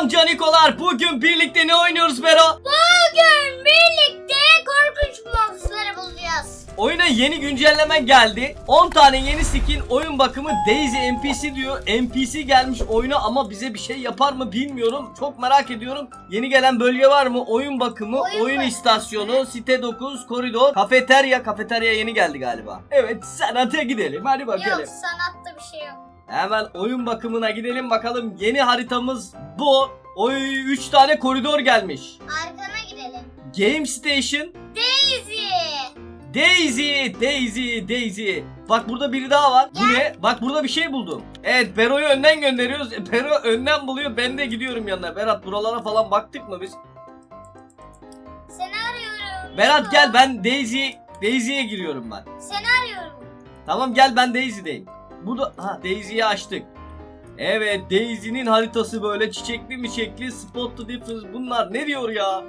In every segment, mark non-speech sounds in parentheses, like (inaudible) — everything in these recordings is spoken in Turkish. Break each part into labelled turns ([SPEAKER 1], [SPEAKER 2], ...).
[SPEAKER 1] Selam canikolar. Bugün birlikte ne oynuyoruz Bero?
[SPEAKER 2] Bugün birlikte korkunç monsterları bulacağız.
[SPEAKER 1] Oyuna yeni güncelleme geldi. 10 tane yeni skin oyun bakımı Daisy NPC diyor. NPC gelmiş oyuna ama bize bir şey yapar mı bilmiyorum. Çok merak ediyorum. Yeni gelen bölge var mı? Oyun bakımı, oyun,
[SPEAKER 2] Oyun bakımı.
[SPEAKER 1] istasyonu, site 9, koridor, kafeterya. Kafeterya yeni geldi galiba. Evet sanata gidelim. Hadi bakalım.
[SPEAKER 2] Yok sanatta bir şey yok.
[SPEAKER 1] Hemen oyun bakımına gidelim bakalım. Yeni haritamız bu. Oy 3 tane koridor gelmiş.
[SPEAKER 2] Arkana gidelim.
[SPEAKER 1] Game Station,
[SPEAKER 2] Daisy.
[SPEAKER 1] Daisy, Daisy, Daisy. Bak burada biri daha var. Bu ne? Bak burada bir şey buldum. Evet Bero'yu önden gönderiyoruz. E, Bero önden buluyor. Ben de gidiyorum yanına. Berat buralara falan baktık mı biz?
[SPEAKER 2] Seni arıyorum.
[SPEAKER 1] Berat gel ben Daisy Daisy'ye giriyorum ben.
[SPEAKER 2] Seni arıyorum.
[SPEAKER 1] Tamam gel ben Daisy'deyim. Burada ha Daisy'yi açtık. Evet Daisy'nin haritası böyle çiçekli miçekli spot the difference bunlar ne diyor ya?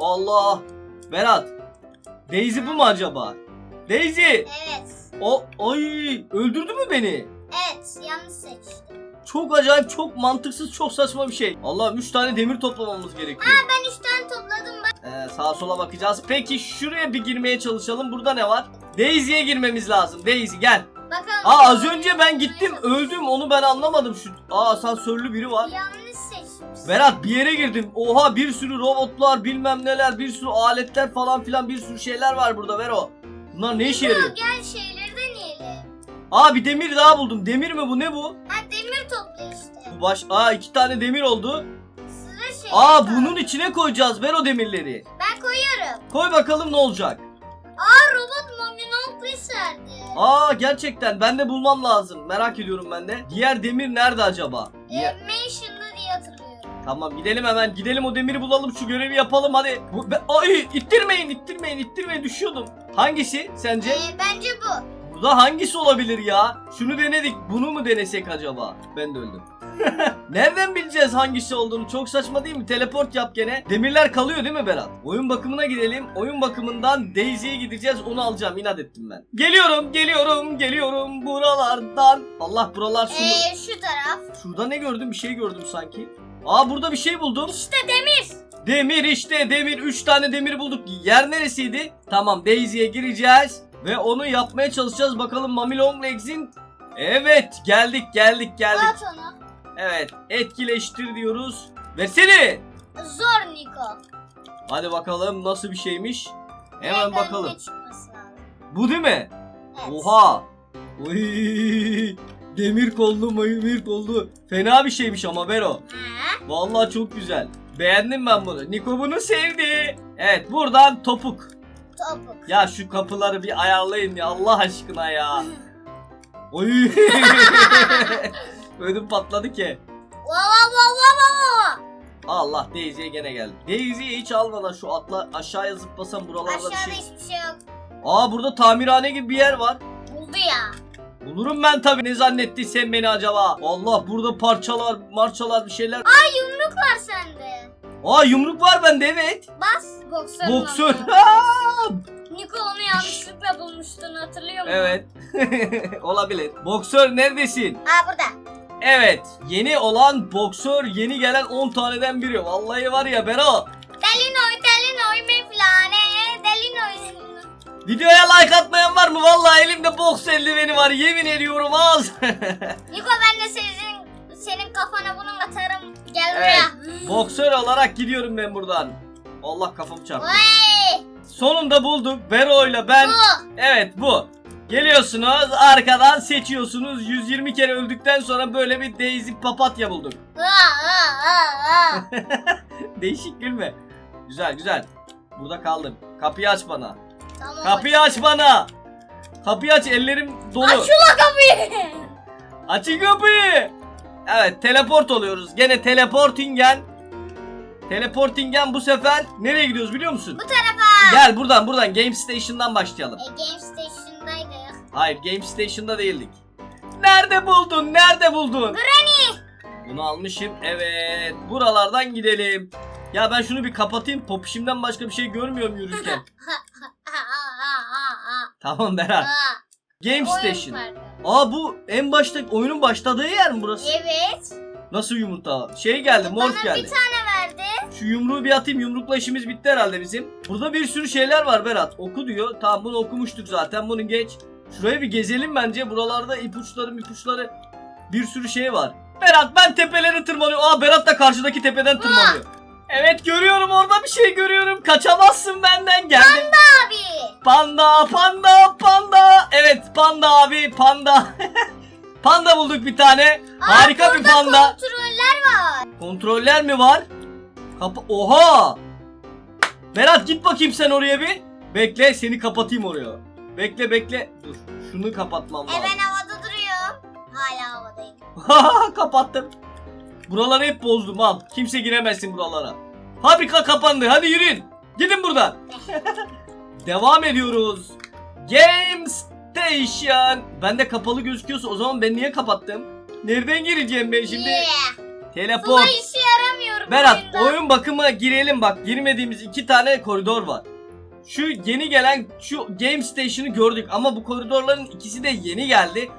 [SPEAKER 1] Allah. Berat. Daisy bu mu acaba? Daisy.
[SPEAKER 2] Evet.
[SPEAKER 1] O ay öldürdü mü beni?
[SPEAKER 2] Evet yanlış seçtim.
[SPEAKER 1] Çok acayip, çok mantıksız, çok saçma bir şey. Allah 3 tane demir toplamamız gerekiyor.
[SPEAKER 2] Ben üç tane topladım bak.
[SPEAKER 1] Ee, sağa sola bakacağız. Peki şuraya bir girmeye çalışalım. Burada ne var? Daisy'ye girmemiz lazım. Daisy gel.
[SPEAKER 2] Bakalım.
[SPEAKER 1] Aa az önce ben gittim öldüm onu ben anlamadım şu. Aa asansörlü biri var.
[SPEAKER 2] Yanlış seçmişsin.
[SPEAKER 1] Berat bir yere girdim. Oha bir sürü robotlar bilmem neler bir sürü aletler falan filan bir sürü şeyler var burada Vero. Bunlar ne işe yarıyor?
[SPEAKER 2] Gel şeyleri deneyelim.
[SPEAKER 1] Aa bir demir daha buldum. Demir mi bu ne bu?
[SPEAKER 2] Ha demir topla işte.
[SPEAKER 1] Bu baş... Aa iki tane demir oldu.
[SPEAKER 2] Sıra şey.
[SPEAKER 1] Aa bunun içine koyacağız Vero demirleri.
[SPEAKER 2] Ben koyuyorum.
[SPEAKER 1] Koy bakalım ne olacak.
[SPEAKER 2] Aa robot Mominol verdi.
[SPEAKER 1] Aa gerçekten ben de bulmam lazım. Merak ediyorum ben de. Diğer demir nerede acaba? Diğer-
[SPEAKER 2] Mansion'da diye hatırlıyorum.
[SPEAKER 1] Tamam gidelim hemen gidelim o demiri bulalım şu görevi yapalım hadi. Bu, be- Ay ittirmeyin ittirmeyin ittirmeyin düşüyordum. Hangisi sence?
[SPEAKER 2] Ee, bence bu.
[SPEAKER 1] Burada hangisi olabilir ya? Şunu denedik bunu mu denesek acaba? Ben de öldüm. (laughs) Nereden bileceğiz hangisi olduğunu? Çok saçma değil mi? Teleport yap gene. Demirler kalıyor değil mi Berat? Oyun bakımına gidelim. Oyun bakımından Daisy'ye gideceğiz. Onu alacağım. İnat ettim ben. Geliyorum, geliyorum, geliyorum buralardan. Allah buralar su.
[SPEAKER 2] Ee, şu taraf.
[SPEAKER 1] Şurada ne gördüm? Bir şey gördüm sanki. Aa burada bir şey buldum.
[SPEAKER 2] İşte demir.
[SPEAKER 1] Demir işte demir. 3 tane demir bulduk. Yer neresiydi? Tamam Daisy'ye gireceğiz. Ve onu yapmaya çalışacağız. Bakalım Mami Longlegs'in... Evet geldik geldik geldik.
[SPEAKER 2] At onu.
[SPEAKER 1] Evet etkileştir diyoruz. Versene.
[SPEAKER 2] Zor Niko.
[SPEAKER 1] Hadi bakalım nasıl bir şeymiş. Hemen
[SPEAKER 2] Direkt
[SPEAKER 1] bakalım.
[SPEAKER 2] önüne çıkması lazım.
[SPEAKER 1] Bu değil mi?
[SPEAKER 2] Evet.
[SPEAKER 1] Oha. Oy. Demir kollu demir kollu. Fena bir şeymiş ama Vero.
[SPEAKER 2] Ha?
[SPEAKER 1] Vallahi çok güzel. Beğendim ben bunu. Niko bunu sevdi. Evet buradan topuk.
[SPEAKER 2] Topuk.
[SPEAKER 1] Ya şu kapıları bir ayarlayın ya Allah aşkına ya. Oy. (laughs) Ödüm patladı ki. Allah Daisy'ye gene geldi. Daisy'yi hiç almadan şu atla aşağıya zıplasam buralarda bir
[SPEAKER 2] Aşağıda
[SPEAKER 1] şey.
[SPEAKER 2] hiçbir şey yok.
[SPEAKER 1] Aa burada tamirhane gibi bir yer var.
[SPEAKER 2] Buldu ya.
[SPEAKER 1] Bulurum ben tabii ne zannettiysen beni acaba. Allah burada parçalar, marçalar bir şeyler.
[SPEAKER 2] Ay yumruk var sende.
[SPEAKER 1] Aa yumruk var bende evet.
[SPEAKER 2] Bas. Boksör.
[SPEAKER 1] Boksör. Aa! (laughs)
[SPEAKER 2] Niko onu yanlışlıkla bulmuştun hatırlıyor musun?
[SPEAKER 1] evet. (laughs) Olabilir. Boksör neredesin?
[SPEAKER 2] Aa burada.
[SPEAKER 1] Evet. Yeni olan boksör yeni gelen 10 taneden biri. Vallahi var ya Bero.
[SPEAKER 2] Delinoy delinoy meflane. Delinoy.
[SPEAKER 1] Videoya like atmayan var mı? Vallahi elimde boks eldiveni var. Yemin ediyorum az. (laughs)
[SPEAKER 2] Niko ben de senin senin kafana bunu atarım. Gel
[SPEAKER 1] Evet.
[SPEAKER 2] buraya.
[SPEAKER 1] boksör olarak gidiyorum ben buradan. Allah kafam çarptı.
[SPEAKER 2] Vay.
[SPEAKER 1] Sonunda bulduk. Bero ile ben.
[SPEAKER 2] Bu.
[SPEAKER 1] Evet bu. Geliyorsunuz arkadan seçiyorsunuz. 120 kere öldükten sonra böyle bir Daisy papatya bulduk. (laughs) Değişik gülme. Güzel güzel. Burada kaldım. Kapıyı aç bana.
[SPEAKER 2] Tamam.
[SPEAKER 1] Kapıyı aç bana. Kapıyı aç ellerim dolu.
[SPEAKER 2] Aç şuna kapıyı.
[SPEAKER 1] Açın kapıyı. Evet teleport oluyoruz. Gene teleportingen. Teleportingen bu sefer nereye gidiyoruz biliyor musun?
[SPEAKER 2] Bu tarafa.
[SPEAKER 1] Gel buradan buradan Game Station'dan başlayalım.
[SPEAKER 2] E, Game Station'daydık.
[SPEAKER 1] Hayır Game Station'da değildik. Nerede buldun? Nerede buldun?
[SPEAKER 2] Granny.
[SPEAKER 1] Bunu almışım. Evet. Buralardan gidelim. Ya ben şunu bir kapatayım. Popişimden başka bir şey görmüyorum yürürken. (laughs) Tamam Berat. Game Station. Aa bu en başta oyunun başladığı yer mi burası?
[SPEAKER 2] Evet.
[SPEAKER 1] Nasıl yumurta? Şey geldi, morf
[SPEAKER 2] Bana
[SPEAKER 1] geldi.
[SPEAKER 2] bir tane verdi.
[SPEAKER 1] Şu yumruğu bir atayım. Yumrukla işimiz bitti herhalde bizim. Burada bir sürü şeyler var Berat. Oku diyor. Tamam bunu okumuştuk zaten. Bunu geç. Şuraya bir gezelim bence. Buralarda ipuçları ipuçları bir sürü şey var. Berat ben tepelere tırmanıyorum. Aa Berat da karşıdaki tepeden tırmanıyor. Evet görüyorum orada bir şey görüyorum. Kaçamazsın benden geldim.
[SPEAKER 2] Abi.
[SPEAKER 1] Panda panda panda. Evet panda abi panda. (laughs) panda bulduk bir tane. Harika bir panda.
[SPEAKER 2] kontroller var.
[SPEAKER 1] Kontroller mi var? Kapa Oha! Berat git bakayım sen oraya bir. Bekle seni kapatayım oraya. Bekle bekle. Dur. Şunu kapatmam
[SPEAKER 2] E
[SPEAKER 1] lazım.
[SPEAKER 2] ben havada duruyorum. Hala havadayım. (laughs)
[SPEAKER 1] Kapattım. Buraları hep bozdum al. Kimse giremezsin buralara. Fabrika kapandı. Hadi yürüyün. Gidin buradan. (laughs) Devam ediyoruz. Game Station. Bende kapalı gözüküyorsa o zaman ben niye kapattım? Nereden gireceğim ben şimdi?
[SPEAKER 2] Yeah.
[SPEAKER 1] Teleport.
[SPEAKER 2] Sıla işe yaramıyorum
[SPEAKER 1] Berat oyun bakıma girelim bak girmediğimiz iki tane koridor var. Şu yeni gelen şu Game Station'ı gördük ama bu koridorların ikisi de yeni geldi.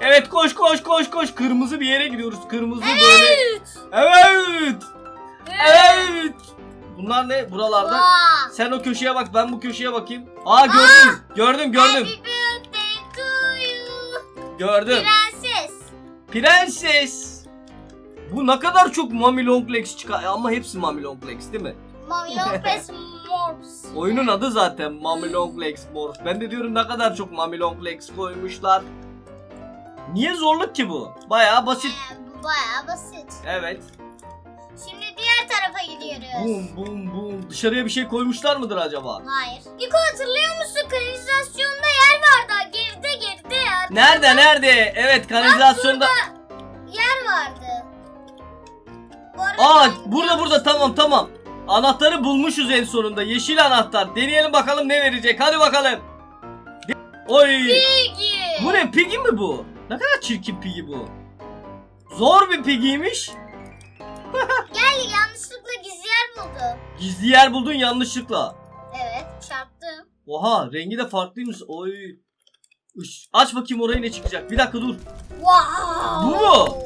[SPEAKER 1] Evet koş koş koş koş kırmızı bir yere gidiyoruz. Kırmızı böyle. Evet. Evet. Bunlar ne buralarda?
[SPEAKER 2] Vaa.
[SPEAKER 1] Sen o köşeye bak ben bu köşeye bakayım. Aa gördüm. Gördüm gördüm.
[SPEAKER 2] You.
[SPEAKER 1] Gördüm.
[SPEAKER 2] Prenses.
[SPEAKER 1] Prenses. Bu ne kadar çok Mami Long Legs çıkar ama hepsi Mami Long Legs değil mi?
[SPEAKER 2] Mami Lopez (laughs) Morps.
[SPEAKER 1] Oyunun adı zaten Mami Long Legs Morph. Ben de diyorum ne kadar çok Mami Long Legs koymuşlar. Niye zorluk ki bu? Bayağı basit.
[SPEAKER 2] Ee, bayağı basit.
[SPEAKER 1] Evet.
[SPEAKER 2] Şimdi diğer tarafa gidiyoruz.
[SPEAKER 1] Bum bum bum. Dışarıya bir şey koymuşlar mıdır acaba?
[SPEAKER 2] Hayır. Niko hatırlıyor musun? Kanalizasyonda yer vardı. Geride geride ya.
[SPEAKER 1] Nerede nerede? Evet kanalizasyonda.
[SPEAKER 2] Yer vardı. Bu
[SPEAKER 1] Aa burada burada tamam tamam. Anahtarı bulmuşuz en sonunda. Yeşil anahtar. Deneyelim bakalım ne verecek. Hadi bakalım. Oy.
[SPEAKER 2] Piggy.
[SPEAKER 1] Bu ne? Piggy mi bu? Ne kadar çirkin Piggy bu. Zor bir Piggy'ymiş.
[SPEAKER 2] Gel yanlışlıkla gizli yer buldu.
[SPEAKER 1] Gizli yer buldun yanlışlıkla.
[SPEAKER 2] Evet çarptım.
[SPEAKER 1] Oha rengi de farklıymış. Oy. Üş. Aç bakayım orayı ne çıkacak. Bir dakika dur.
[SPEAKER 2] Wow.
[SPEAKER 1] Bu mu?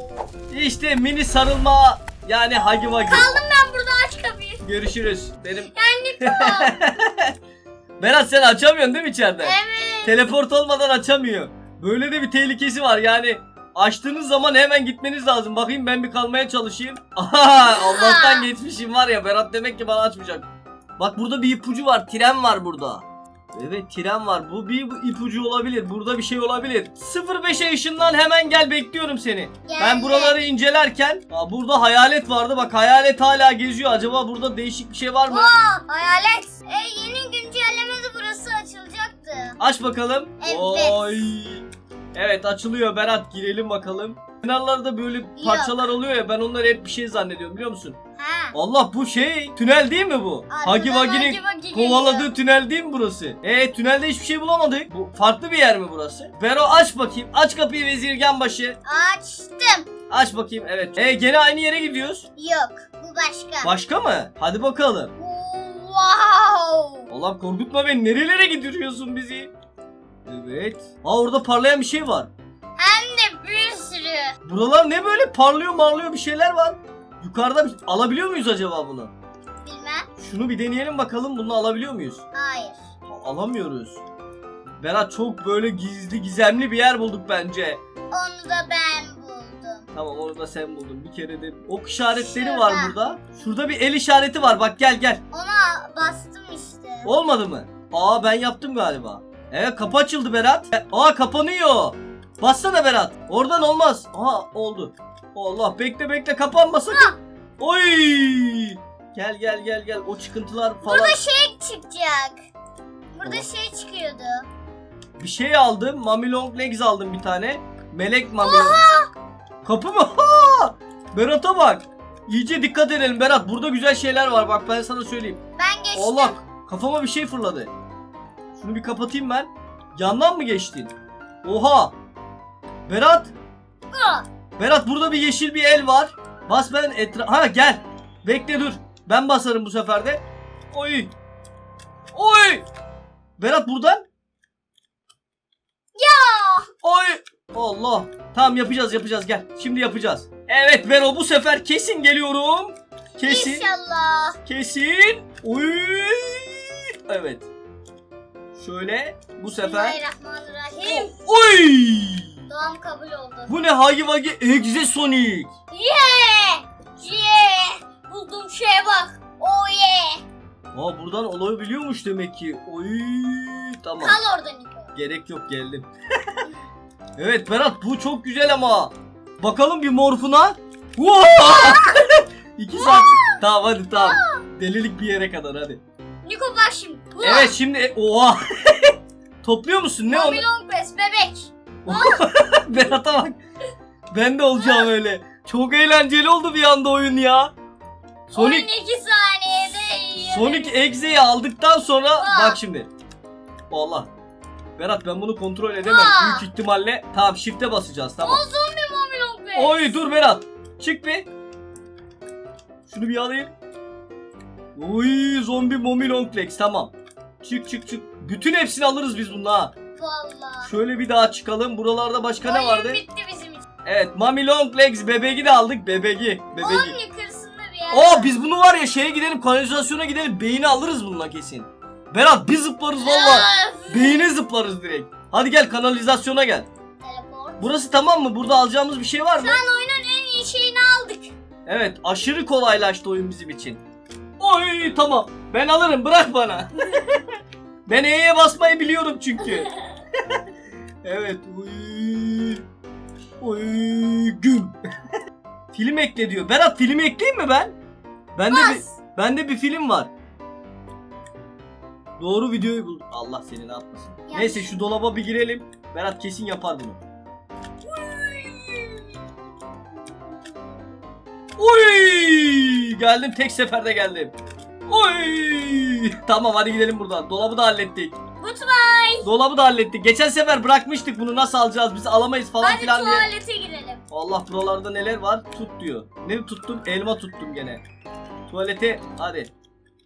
[SPEAKER 1] İşte mini sarılma yani hagi vagi.
[SPEAKER 2] Kaldım ben burada aç kapıyı.
[SPEAKER 1] Görüşürüz. Benim
[SPEAKER 2] Yani. (laughs)
[SPEAKER 1] Berat sen açamıyorsun değil mi içeride?
[SPEAKER 2] evet.
[SPEAKER 1] Teleport olmadan açamıyor. Böyle de bir tehlikesi var yani. Açtığınız zaman hemen gitmeniz lazım. Bakayım ben bir kalmaya çalışayım. (laughs) Aha, Allah'tan geçmişim var ya. Berat demek ki bana açmayacak. Bak burada bir ipucu var. Tren var burada. Evet tren var. Bu bir ipucu olabilir. Burada bir şey olabilir. 05'e ışından hemen gel bekliyorum seni. Ben
[SPEAKER 2] Geldim.
[SPEAKER 1] buraları incelerken Aa, burada hayalet vardı. Bak hayalet hala geziyor. Acaba burada değişik bir şey var mı?
[SPEAKER 2] Aa, hayalet. E, yeni güncellemede burası açılacaktı.
[SPEAKER 1] Aç bakalım.
[SPEAKER 2] Evet.
[SPEAKER 1] Oy. Evet açılıyor Berat girelim bakalım. Kenarlarda böyle parçalar oluyor ya ben onları hep bir şey zannediyorum biliyor musun?
[SPEAKER 2] Ha.
[SPEAKER 1] Allah bu şey tünel değil mi bu? Hagi Vagi'nin
[SPEAKER 2] Hagi Vagi geliyor.
[SPEAKER 1] kovaladığı tünel değil mi burası? E tünelde hiçbir şey bulamadık. Bu farklı bir yer mi burası? Bero aç bakayım. Aç kapıyı vezirgen başı.
[SPEAKER 2] Açtım.
[SPEAKER 1] Aç bakayım evet. E gene aynı yere gidiyoruz.
[SPEAKER 2] Yok. Bu başka.
[SPEAKER 1] Başka mı? Hadi bakalım.
[SPEAKER 2] wow.
[SPEAKER 1] Allah korkutma beni. Nerelere gidiyorsun bizi? Evet. Aa orada parlayan bir şey var.
[SPEAKER 2] Hem de bir sürü.
[SPEAKER 1] Buralar ne böyle parlıyor marlıyor bir şeyler var. Yukarıda bir... alabiliyor muyuz acaba bunu?
[SPEAKER 2] Bilmem.
[SPEAKER 1] Şunu bir deneyelim bakalım bunu alabiliyor muyuz?
[SPEAKER 2] Hayır.
[SPEAKER 1] A- alamıyoruz. Berat çok böyle gizli gizemli bir yer bulduk bence.
[SPEAKER 2] Onu da ben buldum.
[SPEAKER 1] Tamam onu da sen buldun. Bir kere de ok işaretleri
[SPEAKER 2] Şurada.
[SPEAKER 1] var burada. Şurada bir el işareti var. Bak gel gel.
[SPEAKER 2] Ona bastım işte.
[SPEAKER 1] Olmadı mı? Aa ben yaptım galiba. Evet kapı açıldı Berat. E, Aa kapanıyor. Bassana Berat. Oradan olmaz. Aa oldu. Allah bekle bekle kapanma sakın. Oy! Gel gel gel gel. O çıkıntılar falan.
[SPEAKER 2] Burada şey çıkacak. Burada
[SPEAKER 1] Tamam.
[SPEAKER 2] şey çıkıyordu.
[SPEAKER 1] Bir şey aldım. Mami Long Legs aldım bir tane. Melek Mami Long. Kapı mı? (laughs) Ha! Berat'a bak. İyice dikkat edelim Berat. Burada güzel şeyler var. Bak ben sana söyleyeyim.
[SPEAKER 2] Ben geçtim.
[SPEAKER 1] Allah kafama bir şey fırladı. Şunu bir kapatayım ben. Yandan mı geçtin? Oha. Berat.
[SPEAKER 2] Aa,
[SPEAKER 1] Berat burada bir yeşil bir el var. Bas ben etra... Ha gel. Bekle dur. Ben basarım bu sefer de. Oy. Oy. Berat buradan.
[SPEAKER 2] Ya.
[SPEAKER 1] Oy. Allah. Tamam yapacağız yapacağız gel. Şimdi yapacağız. Evet Vero bu sefer kesin geliyorum. Kesin.
[SPEAKER 2] İnşallah.
[SPEAKER 1] Kesin. Uy. Evet. Şöyle bu sefer.
[SPEAKER 2] Bismillahirrahmanirrahim.
[SPEAKER 1] Uy.
[SPEAKER 2] Doğum kabul oldu.
[SPEAKER 1] Bu ne Hagi Vagi Egze Sonic.
[SPEAKER 2] Yeah! Yeah! Bulduğum şeye bak. Oh yeah!
[SPEAKER 1] Aa buradan olabiliyormuş demek ki. Oy. Tamam.
[SPEAKER 2] Kal orada Niko.
[SPEAKER 1] Gerek yok geldim. (laughs) evet Berat bu çok güzel ama. Bakalım bir morfuna. Wow! (laughs) İki saat. tamam hadi tamam. Delilik bir yere kadar hadi.
[SPEAKER 2] Niko bak şimdi.
[SPEAKER 1] Evet şimdi oha. (laughs) Topluyor musun ne onu?
[SPEAKER 2] Mami Long Press bebek. (laughs)
[SPEAKER 1] Berat'a bak. Ben de olacağım öyle. Çok eğlenceli oldu bir anda oyun ya. Sonic
[SPEAKER 2] 12 saniyede yiyor.
[SPEAKER 1] Sonic Exe'yi aldıktan sonra
[SPEAKER 2] Aa.
[SPEAKER 1] bak şimdi. Allah. Berat ben bunu kontrol edemem
[SPEAKER 2] Aa.
[SPEAKER 1] büyük ihtimalle. Tamam shift'e basacağız tamam.
[SPEAKER 2] O zombi Press.
[SPEAKER 1] Oy dur Berat. Çık bir. Şunu bir alayım. Oy zombi longlegs tamam. Çık çık çık. Bütün hepsini alırız biz bununla ha.
[SPEAKER 2] Valla.
[SPEAKER 1] Şöyle bir daha çıkalım. Buralarda başka ne
[SPEAKER 2] Oyun
[SPEAKER 1] vardı?
[SPEAKER 2] bitti bizim için.
[SPEAKER 1] Evet mommy longlegs bebegi de aldık. Bebegi. Bebegi.
[SPEAKER 2] Onun yukarısında bir yer.
[SPEAKER 1] Aa biz bunu var ya şeye gidelim kanalizasyona gidelim beyni alırız bununla kesin. Berat bir zıplarız valla.
[SPEAKER 2] Öf.
[SPEAKER 1] Beyine zıplarız direkt. Hadi gel kanalizasyona gel.
[SPEAKER 2] Teleport.
[SPEAKER 1] Burası tamam mı? Burada alacağımız bir şey var mı?
[SPEAKER 2] Şu an oyunun en iyi şeyini aldık.
[SPEAKER 1] Evet aşırı kolaylaştı oyun bizim için. Oy tamam ben alırım bırak bana. (laughs) ben E'ye basmayı biliyorum çünkü. evet. Oy. Oy güm. film ekle diyor. Berat film ekleyeyim mi ben? Bende bir,
[SPEAKER 2] Bas.
[SPEAKER 1] bende bir film var. Doğru videoyu buldum. Allah seni ne yapmasın.
[SPEAKER 2] Yanlış.
[SPEAKER 1] Neyse şu dolaba bir girelim. Berat kesin yapar bunu. Oy! Geldim tek seferde geldim. Oy! Tamam hadi gidelim buradan. Dolabı da hallettik.
[SPEAKER 2] Goodbye.
[SPEAKER 1] Dolabı da hallettik. Geçen sefer bırakmıştık bunu nasıl alacağız biz alamayız falan
[SPEAKER 2] Hadi
[SPEAKER 1] filan diye.
[SPEAKER 2] tuvalete girelim.
[SPEAKER 1] Allah buralarda neler var? Tut diyor. Ne tuttum? Elma tuttum gene. Tuvalete hadi.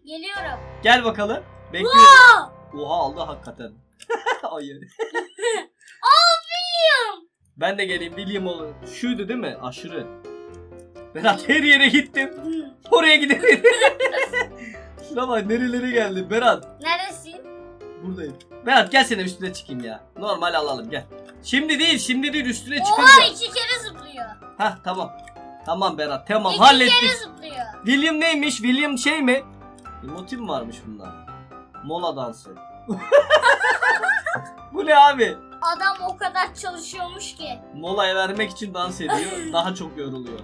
[SPEAKER 2] Geliyorum.
[SPEAKER 1] Gel bakalım. Bekliyorum.
[SPEAKER 2] Aa!
[SPEAKER 1] Oha aldı hakikaten. (laughs) Hayır. (laughs)
[SPEAKER 2] William.
[SPEAKER 1] Ben de geleyim William olur. Şuydu değil mi? Aşırı. Berat her yere gittim. Oraya gidelim. (laughs) Şuna bak nerelere geldim Berat.
[SPEAKER 2] Neredesin?
[SPEAKER 1] Buradayım. Berat gel sene üstüne çıkayım ya. Normal alalım gel. Şimdi değil şimdi değil üstüne
[SPEAKER 2] Oha
[SPEAKER 1] çıkınca.
[SPEAKER 2] iki kere zıplıyor.
[SPEAKER 1] Hah tamam. Tamam Berat tamam
[SPEAKER 2] iki
[SPEAKER 1] hallettik.
[SPEAKER 2] kere zıplıyor.
[SPEAKER 1] William neymiş? William şey mi? Mi varmış bunda? Mola dansı. (laughs) Bu ne abi?
[SPEAKER 2] Adam o kadar çalışıyormuş ki.
[SPEAKER 1] Molaya vermek için dans ediyor. Daha çok yoruluyor.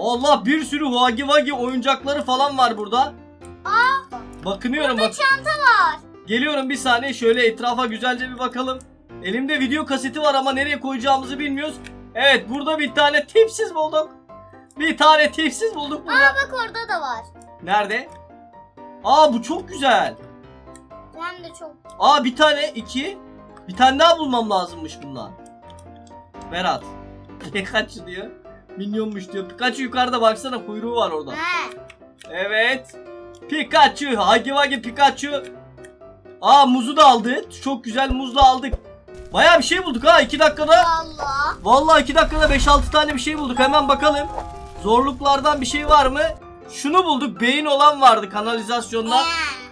[SPEAKER 1] Allah bir sürü Wagi Wagi oyuncakları falan var burada.
[SPEAKER 2] Aa.
[SPEAKER 1] Bakınıyorum bak.
[SPEAKER 2] Çanta var.
[SPEAKER 1] Geliyorum bir saniye şöyle etrafa güzelce bir bakalım. Elimde video kaseti var ama nereye koyacağımızı bilmiyoruz. Evet burada bir tane tipsiz bulduk. Bir tane tipsiz bulduk burada.
[SPEAKER 2] Aa bak orada da var.
[SPEAKER 1] Nerede? Aa bu çok güzel.
[SPEAKER 2] Hem de çok.
[SPEAKER 1] Aa bir tane iki. Bir tane daha bulmam lazımmış bundan. Berat. (laughs) Pikachu diyor. Minyonmuş diyor. Pikachu yukarıda baksana kuyruğu var orada.
[SPEAKER 2] He.
[SPEAKER 1] Evet. Pikachu. Hagi Wagi Pikachu. Aa muzu da aldık. Çok güzel muz da aldık. Baya bir şey bulduk ha 2 dakikada.
[SPEAKER 2] Valla.
[SPEAKER 1] Vallahi 2 dakikada 5-6 tane bir şey bulduk. Hemen bakalım. Zorluklardan bir şey var mı? Şunu bulduk. Beyin olan vardı kanalizasyonda.
[SPEAKER 2] He.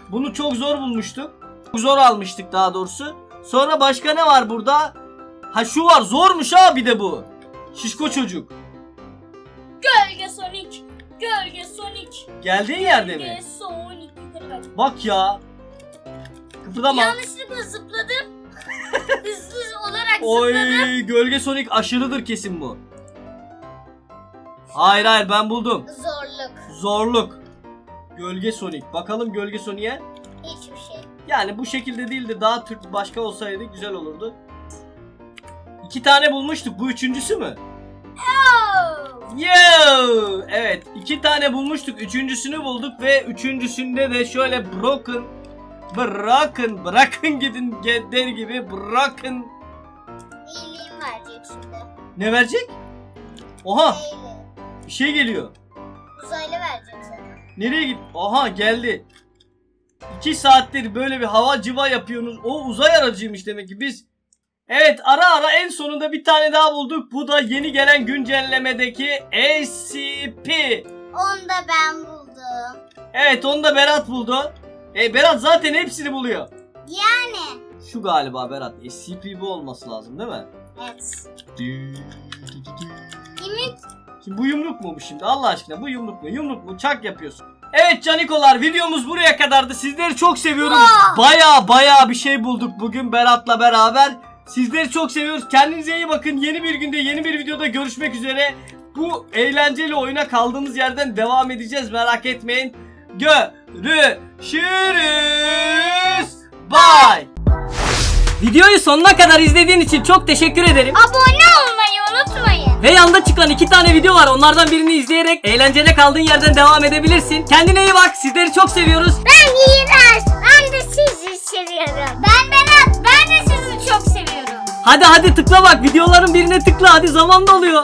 [SPEAKER 1] Bunu çok zor bulmuştuk. Çok zor almıştık daha doğrusu. Sonra başka ne var burada? Ha şu var zormuş ha bir de bu. Şişko çocuk.
[SPEAKER 2] Gölge Sonic. Gölge Sonic.
[SPEAKER 1] Geldiğin yerde
[SPEAKER 2] Gölge
[SPEAKER 1] mi?
[SPEAKER 2] Bak.
[SPEAKER 1] Ya. Kıpırdama.
[SPEAKER 2] Yanlışlıkla zıpladım. (laughs) Hızlı olarak
[SPEAKER 1] Oy
[SPEAKER 2] zıpladım.
[SPEAKER 1] gölge Sonic aşırıdır kesin bu. Hayır hayır ben buldum.
[SPEAKER 2] Zorluk.
[SPEAKER 1] Zorluk. Gölge Sonic. Bakalım gölge Sonic'e.
[SPEAKER 2] Hiçbir şey.
[SPEAKER 1] Yani bu şekilde değil de daha Türk başka olsaydı güzel olurdu. İki tane bulmuştuk. Bu üçüncüsü mü? İki tane bulmuştuk. Üçüncüsünü bulduk ve üçüncüsünde de şöyle broken bırakın bırakın gidin der gibi bırakın.
[SPEAKER 2] İyiliğim verecek şimdi.
[SPEAKER 1] Ne verecek? Oha
[SPEAKER 2] İyiliği.
[SPEAKER 1] bir şey geliyor.
[SPEAKER 2] Uzaylı verecek sana.
[SPEAKER 1] Nereye git? Aha geldi. İki saattir böyle bir hava civa yapıyorsunuz. O uzay aracıymış demek ki biz Evet ara ara en sonunda bir tane daha bulduk. Bu da yeni gelen güncellemedeki SCP.
[SPEAKER 2] Onu da ben buldum.
[SPEAKER 1] Evet onu da Berat buldu. E, Berat zaten hepsini buluyor.
[SPEAKER 2] Yani.
[SPEAKER 1] Şu galiba Berat. SCP bu olması lazım değil mi?
[SPEAKER 2] Evet. Ümit.
[SPEAKER 1] Şimdi bu yumruk mu bu şimdi? Allah aşkına bu yumruk mu? Yumruk mu? Çak yapıyorsun. Evet canikolar videomuz buraya kadardı. Sizleri çok seviyoruz.
[SPEAKER 2] Aa!
[SPEAKER 1] Baya baya bir şey bulduk bugün Berat'la beraber. Sizleri çok seviyoruz. Kendinize iyi bakın. Yeni bir günde yeni bir videoda görüşmek üzere. Bu eğlenceli oyuna kaldığımız yerden devam edeceğiz. Merak etmeyin. Görüşürüz. Bye. Videoyu sonuna kadar izlediğin için çok teşekkür ederim.
[SPEAKER 2] Abone olmayı unutmayın.
[SPEAKER 1] Ve yanda çıkan iki tane video var. Onlardan birini izleyerek eğlencede kaldığın yerden devam edebilirsin. Kendine iyi bak. Sizleri çok seviyoruz.
[SPEAKER 2] Ben İğrenç. Ben de sizi seviyorum. Ben de.
[SPEAKER 1] Hadi hadi tıkla bak. Videoların birine tıkla. Hadi zaman doluyor.